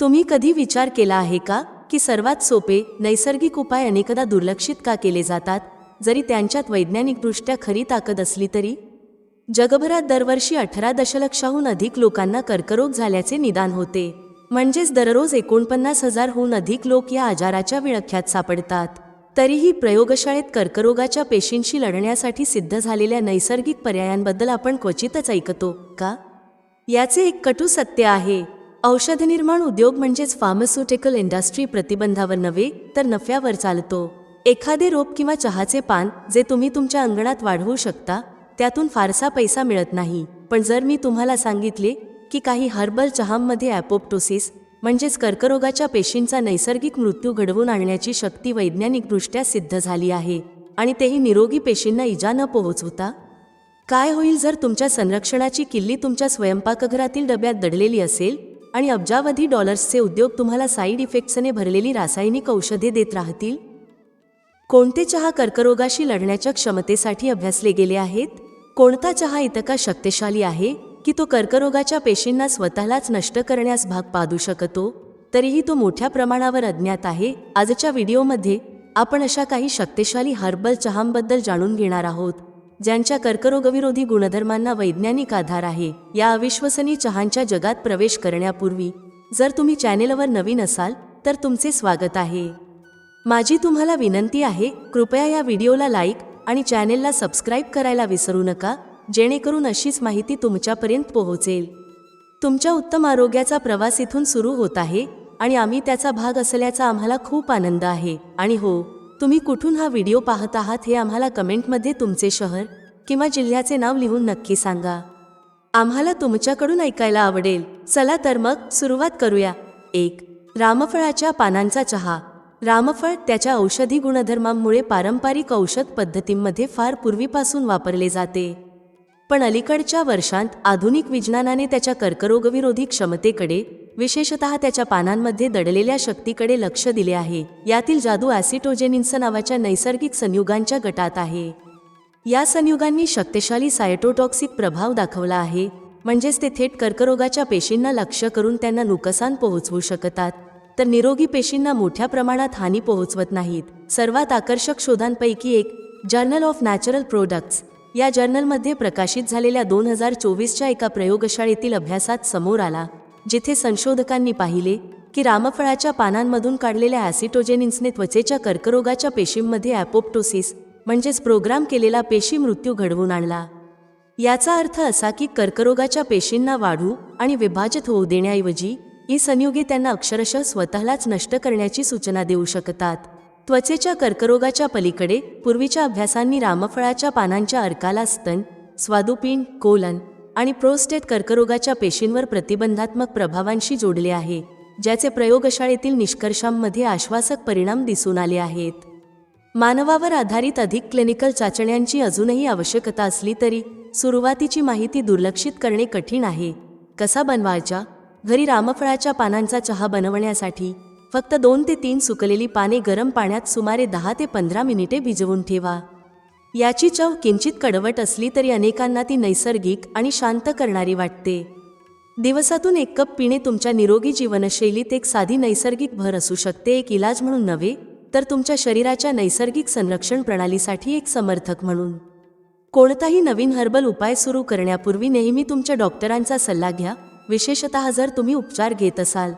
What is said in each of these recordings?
तुम्ही कधी विचार केला आहे का की सर्वात सोपे नैसर्गिक उपाय अनेकदा दुर्लक्षित का केले जातात? जरी त्यांच्यात वैज्ञानिकदृष्ट्या खरी ताकद असली तरी? जगभरात दरवर्षी अठरा दशलक्षाहून अधिक लोकांना कर्करोग झाल्याचे निदान होते. म्हणजेच दररोज एकोणपन्नास हजारहून अधिक लोक या आजाराच्या विळख्यात सापडतात. तरीही प्रयोगशाळेत कर्करोगाच्या पेशींशी लढण्यासाठी सिद्ध झालेल्या नैसर्गिक पर्यायांबद्दल आपण क्वचितच ऐकतो का? याचे एक कटू सत्य आहे. औषधनिर्माण उद्योग म्हणजेच फार्मास्युटिकल इंडस्ट्री प्रतिबंधावर नव्हे तर नफ्यावर चालतो. एखादे रोप किंवा चहाचे पान जे तुम्ही तुमच्या अंगणात वाढवू शकता त्यातून फारसा पैसा मिळत नाही. पण जर मी तुम्हाला सांगितले की काही हर्बल चहामध्ये ॲपोप्टोसिस म्हणजेच कर्करोगाच्या पेशींचा नैसर्गिक मृत्यू घडवून आणण्याची शक्ती वैज्ञानिकदृष्ट्या सिद्ध झाली आहे आणि तेही निरोगी पेशींना इजा न पोहोचवता? काय होईल जर तुमच्या संरक्षणाची किल्ली तुमच्या स्वयंपाकघरातील डब्यात दडलेली असेल? आणि अब्जावधी डॉलर्सचे उद्योग तुम्हाला साईड इफेक्ट्सने भरलेली रासायनिक औषधे देत राहतील? कोणते चहा कर्करोगाशी लढण्याच्या क्षमतेसाठी अभ्यासले गेले आहेत? कोणता चहा इतका शक्तिशाली आहे की तो कर्करोगाच्या पेशींना स्वतःलाच नष्ट करण्यास भाग पाडू शकतो? तरीही तो मोठ्या प्रमाणावर अज्ञात आहे. आजच्या व्हिडिओमध्ये आपण अशा काही शक्तिशाली हर्बल चहांबद्दल जाणून घेणार आहोत. ज्यांच्या कर्करोगविरोधी गुणधर्मांना वैज्ञानिक आधार आहे या अविश्वसनीय चहांच्या जगात प्रवेश करण्यापूर्वी जर तुम्ही चॅनेलवर नवीन असाल तर तुमचे स्वागत आहे. माझी तुम्हाला विनंती आहे कृपया या व्हिडिओला लाईक आणि चॅनेलला सबस्क्राईब करायला विसरू नका जेणेकरून अशीच माहिती तुमच्यापर्यंत पोहोचेल. तुमच्या उत्तम आरोग्याचा प्रवास इथून सुरू होत आहे आणि आम्ही त्याचा भाग असल्याचा आम्हाला खूप आनंद आहे. आणि हो तुम्ही कुठून हा व्हिडिओ पाहत आहात हे आम्हाला कमेंटमध्ये तुमचे शहर किंवा जिल्ह्याचे नाव लिहून नक्की सांगा. आम्हाला तुमच्याकडून ऐकायला आवडेल. चला तर मग सुरुवात करूया. एक रामफळाच्या पानांचा चहा. रामफळ त्याच्या औषधी गुणधर्मांमुळे पारंपरिक औषध पद्धतींमध्ये फार पूर्वीपासून वापरले जाते. पण अलीकडच्या वर्षांत आधुनिक विज्ञानाने त्याच्या कर्करोगविरोधी क्षमतेकडे विशेषतः त्याच्या पानांमध्ये दडलेल्या शक्तीकडे लक्ष दिले आहे. यातील जादू ॲसिटोजेनिन्स नावाच्या नैसर्गिक संयुगांच्या गटात आहे. या संयुगांनी शक्तिशाली सायटोटॉक्सिक प्रभाव दाखवला आहे म्हणजेच ते थेट कर्करोगाच्या पेशींना लक्ष करून त्यांना नुकसान पोहोचवू शकतात. तर निरोगी पेशींना मोठ्या प्रमाणात हानी पोहोचवत नाहीत. सर्वात आकर्षक शोधांपैकी एक जर्नल ऑफ नॅचरल प्रोडक्ट्स या जर्नलमध्ये प्रकाशित झालेल्या दोन हजार चोवीसच्या एका प्रयोगशाळेतील अभ्यासात समोर आला. जिथे संशोधकांनी पाहिले की रामफळाच्या पानांमधून काढलेल्या ॲसिटोजेनिन्सने त्वचेच्या कर्करोगाच्या पेशींमध्ये ॲपोप्टोसिस म्हणजेच प्रोग्राम केलेला पेशी मृत्यू घडवून आणला. याचा अर्थ असा की कर्करोगाच्या पेशींना वाढू आणि विभाजित होऊ देण्याऐवजी ही संयुगे त्यांना अक्षरशः स्वतःलाच नष्ट करण्याची सूचना देऊ शकतात. त्वचेच्या कर्करोगाच्या पलीकडे पूर्वीच्या अभ्यासांनी रामफळाच्या पानांच्या अर्काला स्तन स्वादुपिंड कोलन आणि प्रोस्टेट कर्करोगाच्या पेशींवर प्रतिबंधात्मक प्रभावांशी जोडले आहे ज्याचे प्रयोगशाळेतील निष्कर्षांमध्ये आश्वासक परिणाम दिसून आले आहेत. मानवावर आधारित अधिक क्लिनिकल चाचण्यांची अजूनही आवश्यकता असली तरी सुरुवातीची माहिती दुर्लक्षित करणे कठीण आहे. कसा बनवायचा? घरी रामफळाच्या पानांचा चहा बनवण्यासाठी फक्त दोन ते तीन सुकलेली पाने गरम पाण्यात सुमारे दहा ते पंधरा मिनिटे भिजवून ठेवा. याची चव किंचित कडवट असली तरी अनेकांना ती नैसर्गिक आणि शांत करणारी वाटते. दिवसातून एक कप पिणे तुमच्या निरोगी जीवनशैलीत एक साधी नैसर्गिक भर असू शकते एक इलाज म्हणून नव्हे तर तुमच्या शरीराच्या नैसर्गिक संरक्षण प्रणालीसाठी एक समर्थक म्हणून. कोणताही नवीन हर्बल उपाय सुरू करण्यापूर्वी नेहमी तुमच्या डॉक्टरांचा सल्ला घ्या विशेषतः जर तुम्ही उपचार घेत असाल.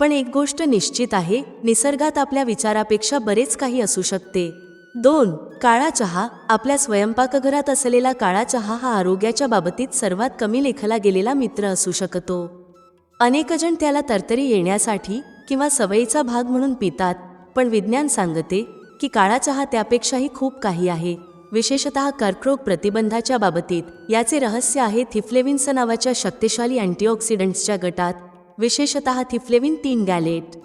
पण एक गोष्ट निश्चित आहे निसर्गात आपल्या विचारापेक्षा बरेच काही असू शकते. दोन काळा चहा. आपल्या स्वयंपाकघरात असलेला काळा चहा हा आरोग्याच्या बाबतीत सर्वात कमी लेखला गेलेला मित्र असू शकतो. अनेकजण त्याला तरतरी येण्यासाठी किंवा सवयीचा भाग म्हणून पितात पण विज्ञान सांगते की काळा चहा त्यापेक्षाही खूप काही आहे. विशेषतः कर्करोग प्रतिबंधाच्या बाबतीत. याचे रहस्य आहे थिफ्लेविन्स नावाच्या शक्तिशाली अँटीऑक्सिडंट्सच्या गटात. विशेषतः थिफ्लेविन तीन गॅलेट.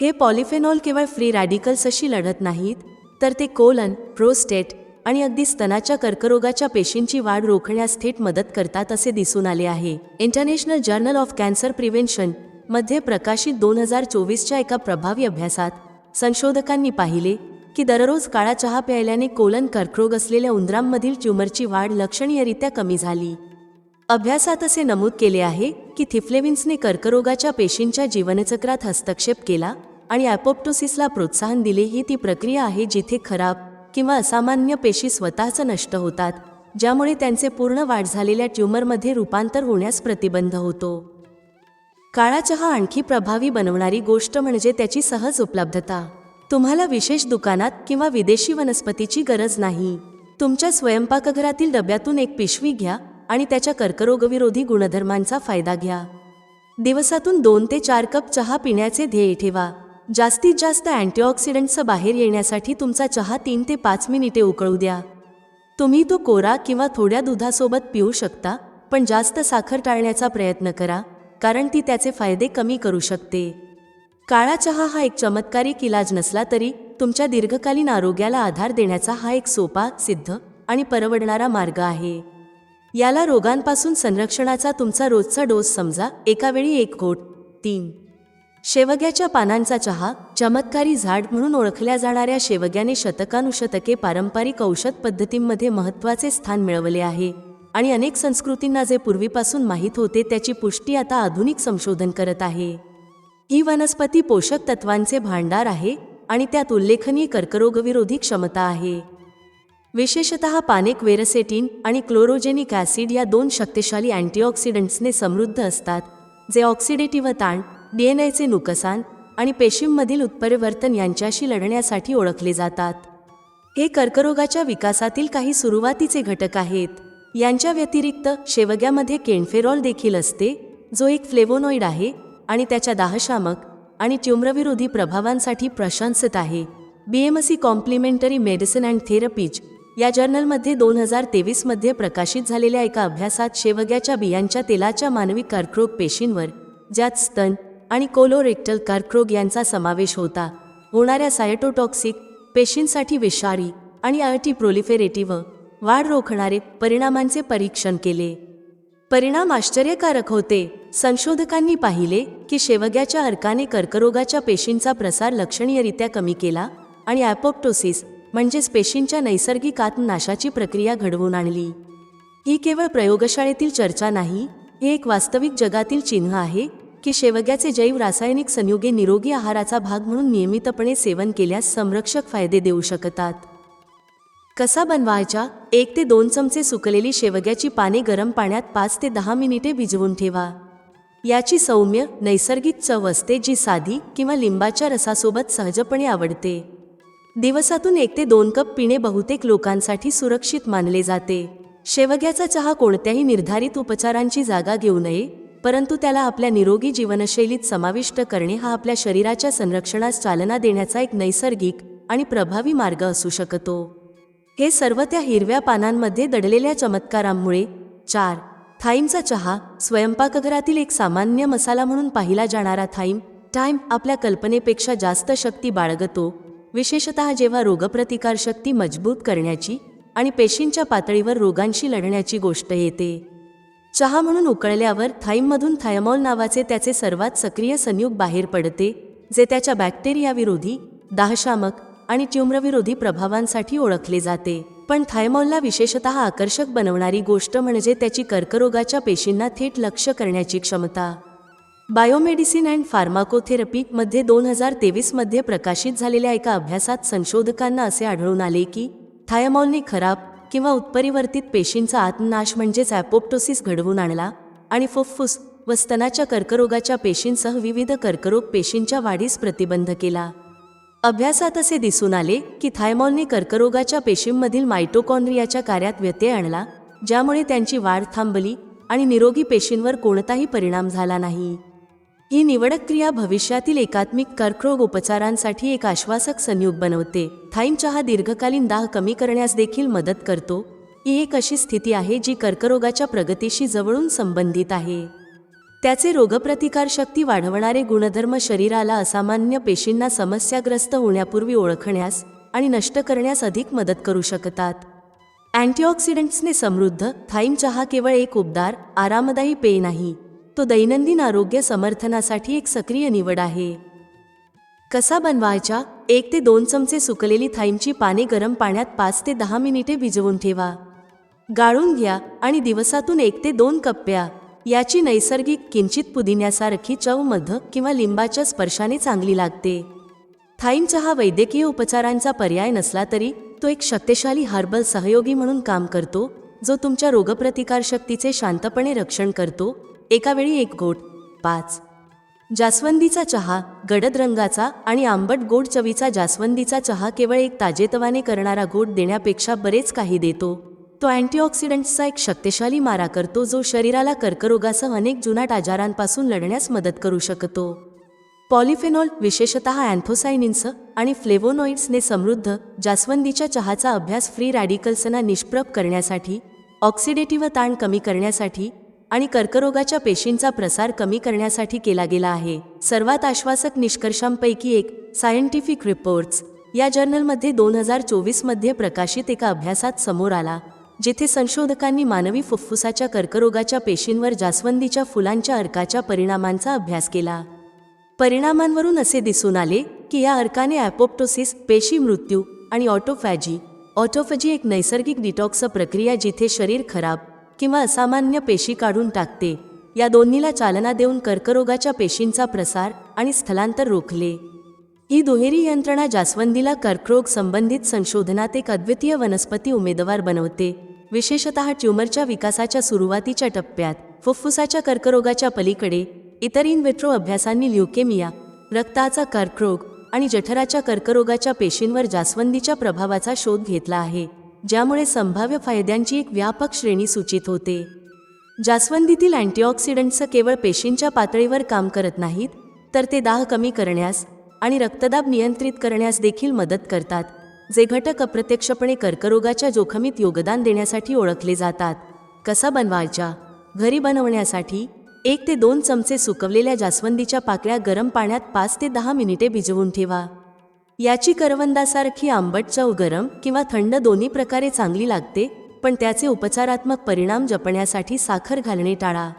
हे पॉलिफेनॉल केवळ फ्री रॅडिकल्सशी लढत नाहीत तर ते कोलन प्रोस्टेट आणि अगदी स्तनाच्या कर्करोगाच्या पेशींची वाढ रोखण्यास थेट मदत करतात असे दिसून आले आहे. इंटरनॅशनल जर्नल ऑफ कॅन्सर प्रिव्हेन्शनमध्ये प्रकाशित दोन हजार चोवीसच्या एका प्रभावी अभ्यासात संशोधकांनी पाहिले की दररोज काळा चहा प्यायल्याने कोलन कर्करोग असलेल्या उंदरांमधील ट्यूमरची वाढ लक्षणीयरित्या कमी झाली. अभ्यासात असे नमूद केले आहे की थिफ्लेविन्सने कर्करोगाच्या पेशींच्या जीवनचक्रात हस्तक्षेप केला आणि ॲपोप्टोसिसला प्रोत्साहन दिले ही ती प्रक्रिया आहे जिथे खराब किंवा असामान्य पेशी स्वतःच नष्ट होतात ज्यामुळे त्यांचे पूर्ण वाढ झालेल्या ट्यूमरमध्ये रूपांतर होण्यास प्रतिबंध होतो. काळा चहा आणखी प्रभावी बनवणारी गोष्ट म्हणजे त्याची सहज उपलब्धता. तुम्हाला विशेष दुकानात किंवा विदेशी वनस्पतीची गरज नाही. तुमच्या स्वयंपाकघरातील डब्यातून एक पिशवी घ्या आणि त्याच्या कर्करोगविरोधी गुणधर्मांचा फायदा घ्या. दिवसातून दोन ते चार कप चहा पिण्याचे ध्येय ठेवा. जास्तीत जास्त अँटीऑक्सिडंटचं बाहेर येण्यासाठी तुमचा चहा तीन ते पाच मिनिटे उकळू द्या. तुम्ही तो कोरा किंवा थोड्या दुधासोबत पिऊ शकता पण जास्त साखर टाळण्याचा प्रयत्न करा कारण ती त्याचे फायदे कमी करू शकते. काळा चहा हा एक चमत्कारिक इलाज नसला तरी तुमच्या दीर्घकालीन आरोग्याला आधार देण्याचा हा एक सोपा सिद्ध आणि परवडणारा मार्ग आहे. याला रोगांपासून संरक्षणाचा तुमचा रोजचा डोस समजा एकावेळी एक घोट तीन. शेवग्याच्या पानांचा चहा चमत्कारी झाड म्हणून ओळखल्या जाणाऱ्या शेवग्याने शतकानुशतके पारंपरिक औषध पद्धतींमध्ये महत्त्वाचे स्थान मिळवले आहे. आणि अनेक संस्कृतींना जे पूर्वीपासून माहीत होते त्याची पुष्टी आता आधुनिक संशोधन करत आहे. ही वनस्पती पोषक तत्वांचे भांडार आहे आणि त्यात उल्लेखनीय कर्करोगविरोधी क्षमता आहे. विशेषत पाने क्वेरसेटीन आणि क्लोरोजेनिक ॲसिड या दोन शक्तिशाली अँटीऑक्सिडंट्सने समृद्ध असतात जे ऑक्सिडेटिव्ह ताण डीएनएचे नुकसान आणि पेशींमधील उत्परिवर्तन यांच्याशी लढण्यासाठी ओळखले जातात. हे कर्करोगाच्या विकासातील काही सुरुवातीचे घटक आहेत. यांच्या व्यतिरिक्त शेवग्यामध्ये केनफेरॉल देखील असते जो एक फ्लेवोनॉइड आहे आणि त्याच्या दाहशामक आणि ट्युमरविरोधी प्रभावांसाठी प्रशंसित आहे. B M C complementary medicine and therapies या जर्नलमध्ये दोन हजार तेवीसमध्ये प्रकाशित झालेल्या एका अभ्यासात शेवग्याच्या बियांच्या तेलाच्या मानवी कर्करोग पेशींवर ज्यात स्तन आणि कोलोरेक्टल कर्करोग यांचा समावेश होता. होणाऱ्या सायटोटॉक्सिक पेशींसाठी विषारी आणि आयटी प्रोलिफेरेटिव्ह वाढ रोखणारे परिणामांचे परीक्षण केले. परिणाम आश्चर्यकारक होते. संशोधकांनी पाहिले की शेवग्याच्या अर्काने कर्करोगाच्या पेशींचा प्रसार लक्षणीयरित्या कमी केला आणि ॲपोप्टोसिस म्हणजेच पेशींच्या नैसर्गिक आत्मनाशाची प्रक्रिया घडवून आणली. ही केवळ प्रयोगशाळेतील चर्चा नाही हे एक वास्तविक जगातील चिन्ह आहे की शेवग्याचे जैव रासायनिक संयुगे निरोगी आहाराचा भाग म्हणून नियमितपणे सेवन केल्यास संरक्षक फायदे देऊ शकतात. कसा बनवायचा? एक ते दोन चमचे सुकलेली शेवग्याची पाने गरम पाण्यात पाच ते दहा मिनिटे भिजवून ठेवा. याची सौम्य नैसर्गिक चव असते जी साधी किंवा लिंबाच्या रसासोबत सहजपणे आवडते. दिवसातून एक ते दोन कप पिणे बहुतेक लोकांसाठी सुरक्षित मानले जाते. शेवग्याचा चहा कोणत्याही निर्धारित उपचारांची जागा घेऊ नये परंतु त्याला आपल्या निरोगी जीवनशैलीत समाविष्ट करणे हा आपल्या शरीराच्या संरक्षणास चालना देण्याचा एक नैसर्गिक आणि प्रभावी मार्ग असू शकतो. हे सर्व त्या हिरव्या पानांमध्ये दडलेल्या चमत्कारांमुळे चार थाईमचा चहा स्वयंपाकघरातील एक सामान्य मसाला म्हणून पाहिला जाणारा थाईम टाईम आपल्या कल्पनेपेक्षा जास्त शक्ती बाळगतो विशेषतः जेव्हा रोगप्रतिकारशक्ती मजबूत करण्याची आणि पेशींच्या पातळीवर रोगांशी लढण्याची गोष्ट येते. चहा म्हणून उकळल्यावर थाईममधून थायमॉल नावाचे त्याचे सर्वात सक्रिय संयुग बाहेर पडते जे त्याच्या बॅक्टेरियाविरोधी दाहशामक आणि ट्युम्रविरोधी प्रभावांसाठी ओळखले जाते. पण थायमॉलला विशेषतः आकर्षक बनवणारी गोष्ट म्हणजे त्याची कर्करोगाच्या पेशींना थेट लक्ष करण्याची क्षमता. बायोमेडिसिन अँड फार्माकोथेरपीमध्ये दोन हजार तेवीसमध्ये प्रकाशित झालेल्या एका अभ्यासात संशोधकांना असे आढळून आले की थायमॉलने खराब किंवा उत्परिवर्तित पेशींचा आत्मनाश म्हणजेच ॲपोप्टोसिस घडवून आणला आणि फुफ्फुस व स्तनाच्या कर्करोगाच्या पेशींसह विविध कर्करोग पेशींच्या वाढीस प्रतिबंध केला. अभ्यासात असे दिसून आले की थायमॉलने कर्करोगाच्या पेशींमधील मायटोकॉन्ड्रियाच्या कार्यात व्यत्यय आणला ज्यामुळे त्यांची वाढ थांबली आणि निरोगी पेशींवर कोणताही परिणाम झाला नाही. ही निवडक क्रिया भविष्यातील एकात्मिक कर्करोग उपचारांसाठी एक आश्वासक संयुग बनवते. थाईम चहा दीर्घकालीन दाह कमी करण्यास देखील मदत करतो. ही एक अशी स्थिती आहे जी कर्करोगाच्या प्रगतीशी जवळून संबंधित आहे. त्याचे रोगप्रतिकारशक्ती वाढवणारे गुणधर्म शरीराला असामान्य पेशींना समस्याग्रस्त होण्यापूर्वी ओळखण्यास आणि नष्ट करण्यास अधिक मदत करू शकतात. अँटीऑक्सिडंट्सने समृद्ध थाईम चहा केवळ एक उबदार आरामदायी पेय नाही. तो दैनंदिन आरोग्य समर्थनासाठी एक सक्रिय निवड आहे. कसा बनवायचा? एक ते दोन चमचे सुकलेली थाईमची पाने गरम पाण्यात पाच ते दहा मिनिटे भिजवून ठेवा. गाळून घ्या आणि दिवसातून एक ते दोन कप प्या याची नैसर्गिक किंचित पुदिन्यासारखी चव मध किंवा लिंबाच्या स्पर्शाने चांगली लागते. थाईमचा हा वैद्यकीय उपचारांचा पर्याय नसला तरी तो एक शक्तिशाली हर्बल सहयोगी म्हणून काम करतो जो तुमच्या रोगप्रतिकारशक्तीचे शांतपणे रक्षण करतो एकावेळी एक गोट पाच. जास्वंदीचा चहा गडद रंगाचा आणि आंबट गोड चवीचा जास्वंदीचा चहा केवळ एक ताजेतवाने करणारा गोड देण्यापेक्षा बरेच काही देतो. तो अँटीऑक्सिडंट्सचा एक शक्तिशाली मारा करतो जो शरीराला कर्करोगासह अनेक जुनाट आजारांपासून लढण्यास मदत करू शकतो. पॉलिफेनॉल विशेषतः अँथोसायनिन्स आणि फ्लेवोनॉइड्सने समृद्ध जास्वंदीच्या चहाचा अभ्यास फ्री रॅडिकल्सना निष्प्रभ करण्यासाठी ऑक्सिडेटिव्ह ताण कमी करण्यासाठी आणि कर्करोगाच्या पेशींचा प्रसार कमी करण्यासाठी केला गेला आहे. सर्वात आश्वासक निष्कर्षांपैकी एक सायंटिफिक रिपोर्ट्स. या जर्नलमध्ये दोन हजार चोवीसमध्ये प्रकाशित एका अभ्यासात समोर आला जेथे संशोधकांनी मानवी फुफ्फुसाच्या कर्करोगाच्या पेशींवर जास्वंदीच्या फुलांच्या अर्काच्या परिणामांचा अभ्यास केला. परिणामांवरून असे दिसून आले की या अर्काने ॲपोप्टोसिस पेशी मृत्यू आणि ऑटोफॅजी ऑटोफॅजी एक नैसर्गिक डिटॉक्स प्रक्रिया जिथे शरीर खराब किंवा असामान्य पेशी काढून टाकते. या दोन्हीला चालना देऊन कर्करोगाच्या पेशींचा प्रसार आणि स्थलांतर रोखले. ही दुहेरी यंत्रणा जास्वंदीला कर्करोग संबंधित संशोधनात एक अद्वितीय वनस्पती उमेदवार बनवते. विशेषतः ट्यूमरच्या विकासाच्या सुरुवातीच्या टप्प्यात फुफ्फुसाच्या कर्करोगाच्या पलीकडे इतर इन विट्रो अभ्यासांनी ल्युकेमिया रक्ताचा कर्करोग आणि जठराच्या कर्करोगाच्या पेशींवर जास्वंदीच्या प्रभावाचा शोध घेतला आहे. ज्यामुळे संभाव्य फायद्यांची एक व्यापक श्रेणी सूचित होते. जास्वंदीतील अँटीऑक्सिडंट्स केवळ पेशींच्या पातळीवर काम करत नाहीत तर ते दाह कमी करण्यास आणि रक्तदाब नियंत्रित करण्यास देखील मदत करतात जे घटक अप्रत्यक्षपणे कर्करोगाच्या जोखमीत योगदान देण्यासाठी ओळखले जातात. कसा बनवायच्या घरी बनवण्यासाठी एक ते दोन चमचे सुकवलेल्या जास्वंदीच्या पाकळ्या गरम पाण्यात पाच ते दहा मिनिटे भिजवून ठेवा. याची करवंदासारखी आंबट चव गरम किंवा थंड दोन्ही प्रकारे चांगली लागते पण त्याचे उपचारात्मक परिणाम जपण्यासाठी साखर घालणे टाळा.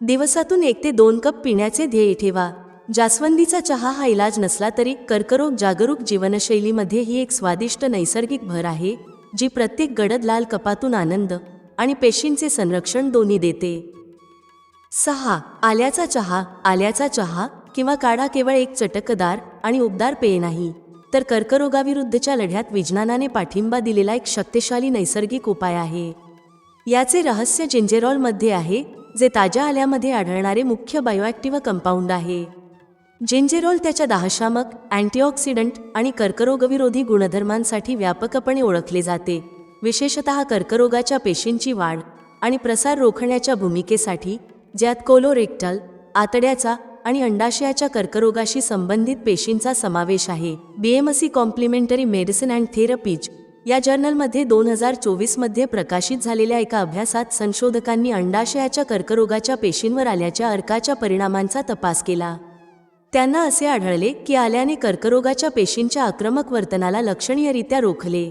दिवसातून एक ते दोन कप पिण्याचे ध्येय ठेवा. जास्वंदीचा चहा हा इलाज नसला तरी कर्करोग जागरूक जीवनशैलीमध्ये ही एक स्वादिष्ट नैसर्गिक भर आहे जी प्रत्येक गडद लाल कपातून आनंद आणि पेशींचे संरक्षण दोन्ही देते. सहा. आल्याचा चहा आल्याचा चहा किंवा काढा केवळ एक चटकदार आणि उबदार पेय नाही. तर कर्करोगाविरुद्धच्या लढ्यात विज्ञानाने पाठिंबा दिलेला एक शक्तिशाली नैसर्गिक उपाय आहे. याचे रहस्य जिंजेरॉलमध्ये आहे जे ताज्या आल्यामध्ये आढळणारे मुख्य बायोॲक्टिव्ह कंपाऊंड आहे. जिंजेरॉल त्याच्या दाहशामक अँटीऑक्सिडंट आणि कर्करोगविरोधी गुणधर्मांसाठी व्यापकपणे ओळखले जाते. विशेषतः कर्करोगाच्या पेशींची वाढ आणि प्रसार रोखण्याच्या भूमिकेसाठी ज्यात कोलोरेक्टल आतड्याचा आणि अंडाशयाच्या कर्करोगाशी संबंधित पेशींचा समावेश आहे. BMC complementary medicine and therapies या जर्नलमध्ये दोन हजार चोवीसमध्ये प्रकाशित झालेल्या एका अभ्यासात संशोधकांनी अंडाशयाच्या कर्करोगाच्या पेशींवर आल्याच्या अर्काच्या परिणामांचा तपास केला. त्यांना असे आढळले की आल्याने कर्करोगाच्या पेशींच्या आक्रमक वर्तनाला लक्षणीयरित्या रोखले.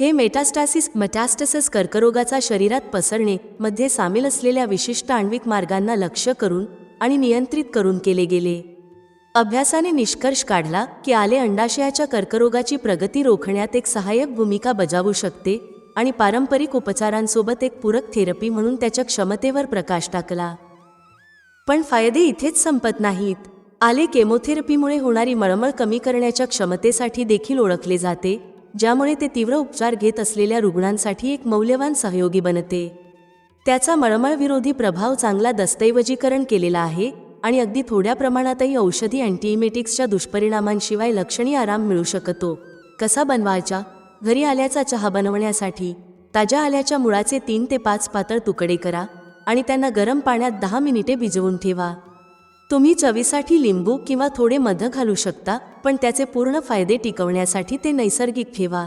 हे मेटास्टासिस मटॅस्टसिस कर्करोगाचा शरीरात पसरणे मध्ये सामील असलेल्या विशिष्ट आण्विक मार्गांना लक्ष्य करून आणि नियंत्रित करून केले गेले. अभ्यासाने निष्कर्ष काढला की आले अंडाशयाच्या कर्करोगाची प्रगती रोखण्यात एक सहाय्यक भूमिका बजावू शकते आणि पारंपरिक उपचारांसोबत एक पूरक थेरपी म्हणून त्याच्या क्षमतेवर प्रकाश टाकला. पण फायदे इथेच संपत नाहीत. आले केमोथेरपीमुळे होणारी मळमळ कमी करण्याच्या क्षमतेसाठी देखील ओळखले जाते ज्यामुळे ते तीव्र उपचार घेत असलेल्या रुग्णांसाठी एक मौल्यवान सहयोगी बनते. त्याचा मळमळविरोधी प्रभाव चांगला दस्तऐवजीकरण केलेला आहे आणि अगदी थोड्या प्रमाणातही औषधी अँटीइमेटिक्सच्या दुष्परिणामांशिवाय लक्षणीय आराम मिळू शकतो. कसा बनवायचा? घरी आल्याचा चहा बनवण्यासाठी ताज्या आल्याच्या मुळाचे तीन ते पाच पातळ तुकडे करा आणि त्यांना गरम पाण्यात दहा मिनिटे भिजवून ठेवा. तुम्ही चवीसाठी लिंबू किंवा थोडे मध घालू शकता पण त्याचे पूर्ण फायदे टिकवण्यासाठी ते नैसर्गिक ठेवा.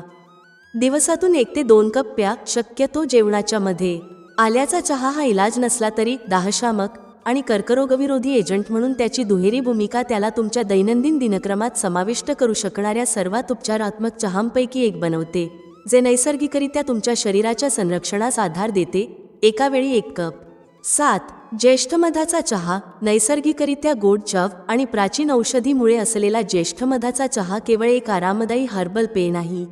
दिवसातून एक ते दोन कप प्या शक्यतो जेवणाच्या मध्ये. आल्याचा चहा हा इलाज नसला तरी दाहशामक आणि कर्करोगविरोधी एजंट म्हणून त्याची दुहेरी भूमिका त्याला तुमच्या दैनंदिन दिनक्रमात समाविष्ट करू शकणाऱ्या सर्वात उपचारात्मक चहांपैकी एक बनवते जे नैसर्गिकरित्या तुमच्या शरीराच्या संरक्षणास आधार देते. एकावेळी एक कप. सात. ज्येष्ठमधाचा चहा नैसर्गिकरित्या गोड चव आणि प्राचीन औषधीमुळे असलेला ज्येष्ठमधाचा चहा केवळ एक आरामदायी हर्बल पेय नाही.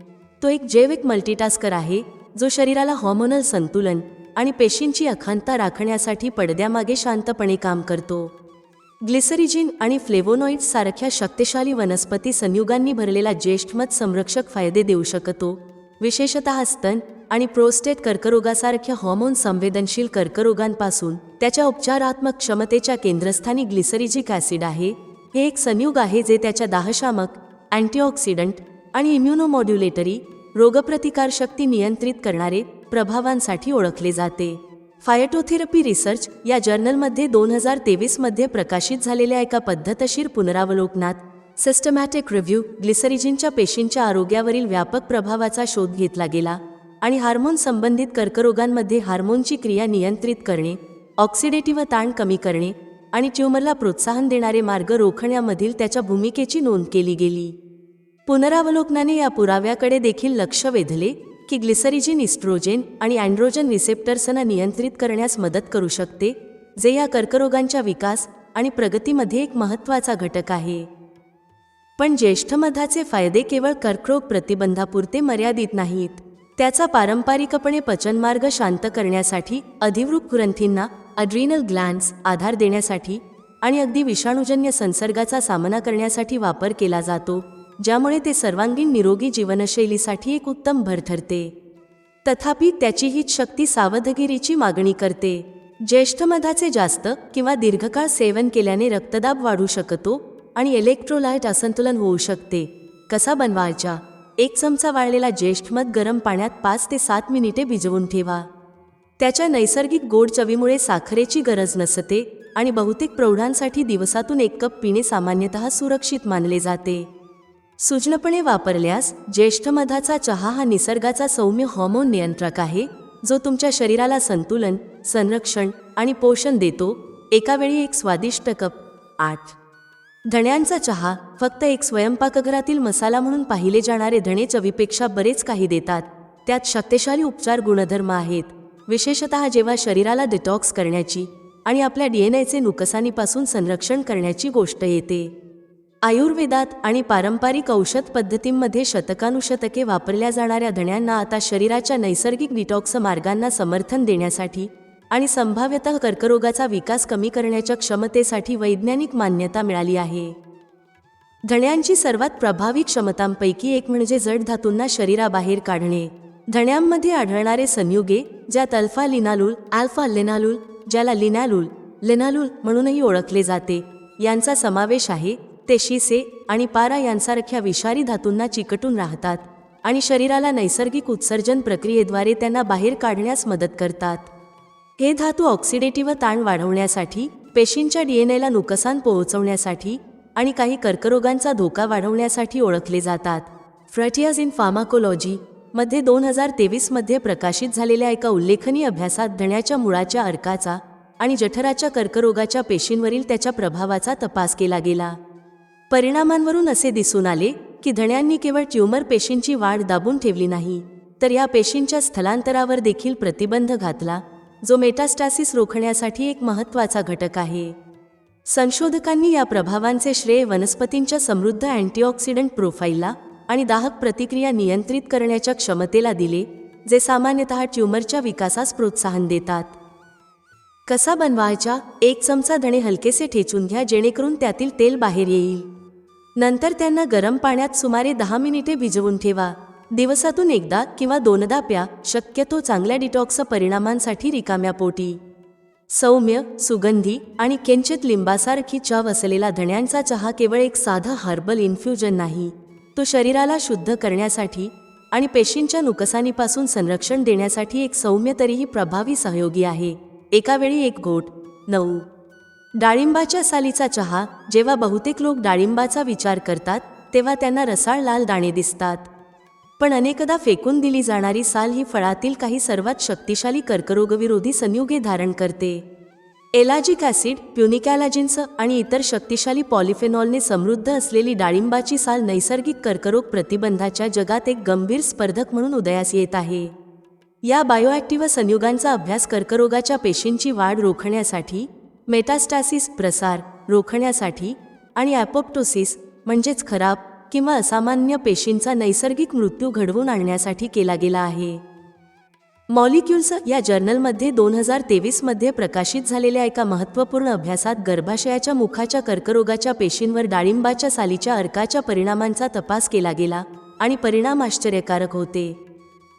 तो एक जैविक मल्टीटास्कर आहे जो शरीराला हॉर्मोनल संतुलन आणि पेशींची अखांता राखण्यासाठी पडद्यामागे शांतपणे काम करतो. ग्लिसरिजिन आणि फ्लेवोनॉइड्स सारख्या शक्तिशाली वनस्पती संयुगांनी भरलेला ज्येष्ठमत संरक्षक फायदे देऊ शकतो. विशेषतः स्तन आणि प्रोस्टेट कर्करोगासारख्या हॉर्मोन संवेदनशील कर्करोगांपासून त्याच्या उपचारात्मक क्षमतेच्या केंद्रस्थानी ग्लिसरिजिक ॲसिड आहे. हे एक संयुग आहे जे त्याच्या दाहशामक अँटीऑक्सिडंट आणि इम्युनोमॉड्युलेटरी रोगप्रतिकारशक्ती नियंत्रित करणारे प्रभावांसाठी ओळखले जाते. फायटोथेरपी रिसर्च या जर्नलमध्ये दोन हजार तेवीसमध्ये प्रकाशित झालेल्या एका पद्धतशीर पुनरावलोकनात सिस्टमॅटिक रिव्ह्यू ग्लिसरिजिनच्या पेशींच्या आरोग्यावरील व्यापक प्रभावाचा शोध घेतला गेला आणि हार्मोन संबंधित कर्करोगांमध्ये हार्मोनची क्रिया नियंत्रित करणे ऑक्सिडेटिव्ह ताण कमी करणे आणि ट्यूमरला प्रोत्साहन देणारे मार्ग रोखण्यामधील त्याच्या भूमिकेची नोंद केली गेली. पुनरावलोकनाने या पुराव्याकडे देखील लक्ष वेधले की ग्लिसरिजिन इस्ट्रोजेन आणि अँड्रोजन रिसेप्टर्सना नियंत्रित करण्यास मदत करू शकते जे या कर्करोगांच्या विकास आणि प्रगतीमध्ये एक महत्त्वाचा घटक आहे. पण ज्येष्ठ मधाचे फायदे केवळ कर्करोग प्रतिबंधापुरते मर्यादित नाहीत त्याचा पारंपरिकपणे पचनमार्ग शांत करण्यासाठी अधिवृक ग्रंथींना अड्रिनल ग्लॅन्स आधार देण्यासाठी आणि अगदी विषाणूजन्य संसर्गाचा सामना करण्यासाठी वापर केला जातो. ज्यामुळे ते सर्वांगीण निरोगी जीवनशैलीसाठी एक उत्तम भर ठरते तथापि त्याची हीच शक्ती सावधगिरीची मागणी करते. ज्येष्ठ मधाचे जास्त किंवा दीर्घकाळ सेवन केल्याने रक्तदाब वाढू शकतो आणि इलेक्ट्रोलाइट असंतुलन होऊ शकते. कसा बनवायचा? एक चमचा वाळलेला ज्येष्ठ मध गरम पाण्यात पाच ते सात मिनिटे भिजवून ठेवा. त्याच्या नैसर्गिक गोड चवीमुळे साखरेची गरज नसते आणि बहुतेक प्रौढांसाठी दिवसातून एक कप पिणे सामान्यतः सुरक्षित मानले जाते. सुजनपणे वापरल्यास ज्येष्ठमधाचा चहा हा निसर्गाचा सौम्य हॉर्मोन नियंत्रक आहे जो तुमच्या शरीराला संतुलन संरक्षण आणि पोषण देतो. एकावेळी एक स्वादिष्ट कप. आठ. धण्यांचा चहा फक्त एक स्वयंपाकघरातील मसाला म्हणून पाहिले जाणारे धणे चवीपेक्षा बरेच काही देतात. त्यात शक्तिशाली उपचार गुणधर्म आहेत. विशेषतः जेव्हा शरीराला डिटॉक्स करण्याची आणि आपल्या डी एन एचे नुकसानीपासून संरक्षण करण्याची गोष्ट येते. आयुर्वेदात आणि पारंपरिक औषध पद्धतींमध्ये शतकानुशतके वापरल्या जाणाऱ्या धण्यांना आता शरीराच्या नैसर्गिक डिटॉक्स मार्गांना समर्थन देण्यासाठी आणि संभाव्यतः कर्करोगाचा विकास कमी करण्याच्या क्षमतेसाठी वैज्ञानिक मान्यता मिळाली आहे. धण्यांची सर्वात प्रभावी क्षमतांपैकी एक म्हणजे जड धातूंना शरीराबाहेर काढणे. धण्यांमध्ये आढळणारे संयुगे ज्यात अल्फा लिनालूल अल्फा लेनालूल ज्याला लिनॅलूल लेनालूल म्हणूनही ओळखले जाते यांचा समावेश आहे ते शिसे आणि पारा यांसारख्या विषारी धातूंना चिकटून राहतात आणि शरीराला नैसर्गिक उत्सर्जन प्रक्रियेद्वारे त्यांना बाहेर काढण्यास मदत करतात. हे धातू ऑक्सिडेटिव्ह ताण वाढवण्यासाठी पेशींच्या डीएनएला नुकसान पोहोचवण्यासाठी आणि काही कर्करोगांचा धोका वाढवण्यासाठी ओळखले जातात. फ्रटियाज इन फार्माकोलॉजी मध्ये दोन हजार तेवीसमध्ये प्रकाशित झालेल्या एका उल्लेखनीय अभ्यासात धण्याच्या मुळाच्या अर्काचा आणि जठराच्या कर्करोगाच्या पेशींवरील त्याच्या प्रभावाचा तपास केला गेला. परिणामांवरून असे दिसून आले की धण्यांनी केवळ ट्यूमर पेशींची वाढ दाबून ठेवली नाही तर या पेशींच्या स्थलांतरावर देखील प्रतिबंध घातला जो मेटास्टासिस रोखण्यासाठी एक महत्त्वाचा घटक आहे. संशोधकांनी या प्रभावांचे श्रेय वनस्पतींच्या समृद्ध अँटीऑक्सिडंट प्रोफाईलला आणि दाहक प्रतिक्रिया नियंत्रित करण्याच्या क्षमतेला दिले जे सामान्यतः ट्यूमरच्या विकासास प्रोत्साहन देतात. कसा बनवायचा? एक चमचा धणे हलकेसे ठेचून घ्या जेणेकरून त्यातील तेल बाहेर येईल. नंतर त्यांना गरम पाण्यात सुमारे दहा मिनिटे भिजवून ठेवा. दिवसातून एकदा किंवा दोनदा प्या. शक्यतो चांगल्या डिटॉक्स परिणामांसाठी रिकाम्या पोटी. सौम्य सुगंधी आणि किंचित लिंबासारखी चव असलेला धण्यांचा चहा केवळ एक साधं हर्बल इन्फ्युजन नाही. तो शरीराला शुद्ध करण्यासाठी आणि पेशींच्या नुकसानीपासून संरक्षण देण्यासाठी एक सौम्य तरीही प्रभावी सहयोगी आहे. एकावेळी एक घोट नऊ. डाळिंबाच्या सालीचा चहा जेव्हा बहुतेक लोक डाळिंबाचा विचार करतात तेव्हा त्यांना रसाळ लाल दाणे दिसतात. पण अनेकदा फेकून दिली जाणारी साल ही फळातील काही सर्वात शक्तिशाली कर्करोगविरोधी संयुगे धारण करते. एलाजिक ॲसिड प्युनिकॅलाजिन्स आणि इतर शक्तिशाली पॉलिफेनॉलने समृद्ध असलेली डाळिंबाची साल नैसर्गिक कर्करोग प्रतिबंधाच्या जगात एक गंभीर स्पर्धक म्हणून उदयास येत आहे. या बायोॲक्टिव्ह संयुगांचा अभ्यास कर्करोगाच्या पेशींची वाढ रोखण्यासाठी मेटास्टासिस प्रसार रोखण्यासाठी आणि ॲपोप्टोसिस म्हणजेच खराब किंवा असामान्य पेशींचा नैसर्गिक मृत्यू घडवून आणण्यासाठी केला गेला आहे. मॉलिक्युल्स या जर्नलमध्ये दोन हजार तेवीसमध्ये प्रकाशित झालेल्या एका महत्त्वपूर्ण अभ्यासात गर्भाशयाच्या मुखाच्या कर्करोगाच्या पेशींवर डाळिंबाच्या सालीच्या अर्काच्या परिणामांचा तपास केला गेला आणि परिणाम आश्चर्यकारक होते.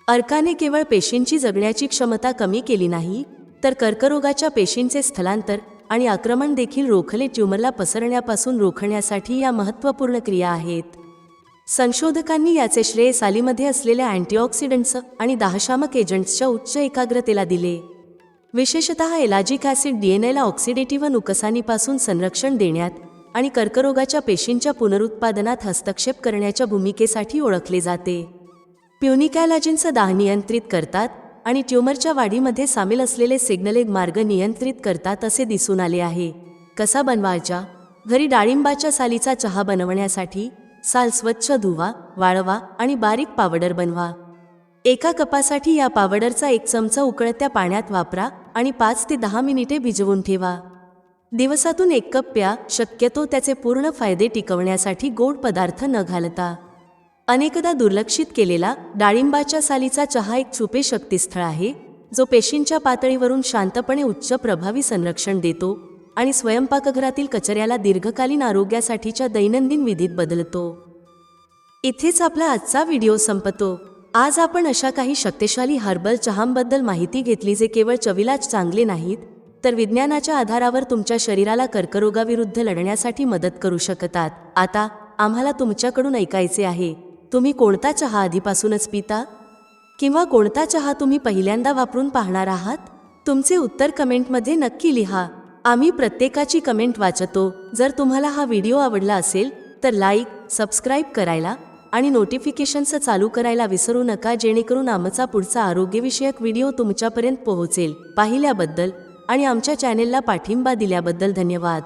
अर्काने केवळ पेशींची जगण्याची क्षमता कमी केली नाही तर कर्करोगाच्या पेशींचे स्थलांतर आणि आक्रमण देखील रोखले ट्यूमरला पसरण्यापासून रोखण्यासाठी या महत्त्वपूर्ण क्रिया आहेत. संशोधकांनी याचे श्रेय सालीमध्ये असलेल्या अँटीऑक्सिडंट्स आणि दाहशामक एजंट्सच्या उच्च एकाग्रतेला दिले. विशेषतः एलाजिक ॲसिड डीएनएला ऑक्सिडेटिव्ह नुकसानीपासून संरक्षण देण्यात आणि कर्करोगाच्या पेशींच्या पुनरुत्पादनात हस्तक्षेप करण्याच्या भूमिकेसाठी ओळखले जाते. प्युनिकॅलाजिनचं दाह नियंत्रित करतात आणि ट्यूमरच्या वाढीमध्ये सामील असलेले सिग्नलिंग मार्ग नियंत्रित करतात असे दिसून आले आहे. कसा बनवायचा? घरी डाळिंबाच्या सालीचा चहा बनवण्यासाठी साल स्वच्छ धुवा वाळवा आणि बारीक पावडर बनवा. एका कपासाठी या पावडरचा एक चमचा उकळत्या पाण्यात वापरा आणि पाच ते दहा मिनिटे भिजवून ठेवा. दिवसातून एक कप प्या शक्यतो त्याचे पूर्ण फायदे टिकवण्यासाठी गोड पदार्थ न घालता. अनेकदा दुर्लक्षित केलेला डाळिंबाच्या सालीचा चहा एक छुपे शक्तिस्थळ आहे जो पेशींच्या पातळीवरून शांतपणे उच्च प्रभावी संरक्षण देतो आणि स्वयंपाकघरातील कचऱ्याला दीर्घकालीन आरोग्यासाठीच्या दैनंदिन विधीत बदलतो. इथेच आपला आजचा व्हिडिओ संपतो. आज आपण अशा काही शक्तिशाली हर्बल चहांबद्दल माहिती घेतली जे केवळ चवीलाच चांगले नाहीत तर विज्ञानाच्या आधारावर तुमच्या शरीराला कर्करोगाविरुद्ध लढण्यासाठी मदत करू शकतात. आता आम्हाला तुमच्याकडून ऐकायचे आहे तुम्ही कोणता चहा आधीपासूनच पिता? किंवा कोणता चहा तुम्ही पहिल्यांदा वापरून पाहणार आहात? तुमचे उत्तर कमेंटमध्ये नक्की लिहा. आम्ही प्रत्येकाची कमेंट वाचतो. जर तुम्हाला हा व्हिडिओ आवडला असेल तर लाईक सबस्क्राईब करायला आणि नोटिफिकेशन्स चालू करायला विसरू नका जेणेकरून आमचा पुढचा आरोग्यविषयक व्हिडिओ तुमच्यापर्यंत पोहोचेल. पाहिल्याबद्दल आणि आमच्या चॅनेलला पाठिंबा दिल्याबद्दल धन्यवाद.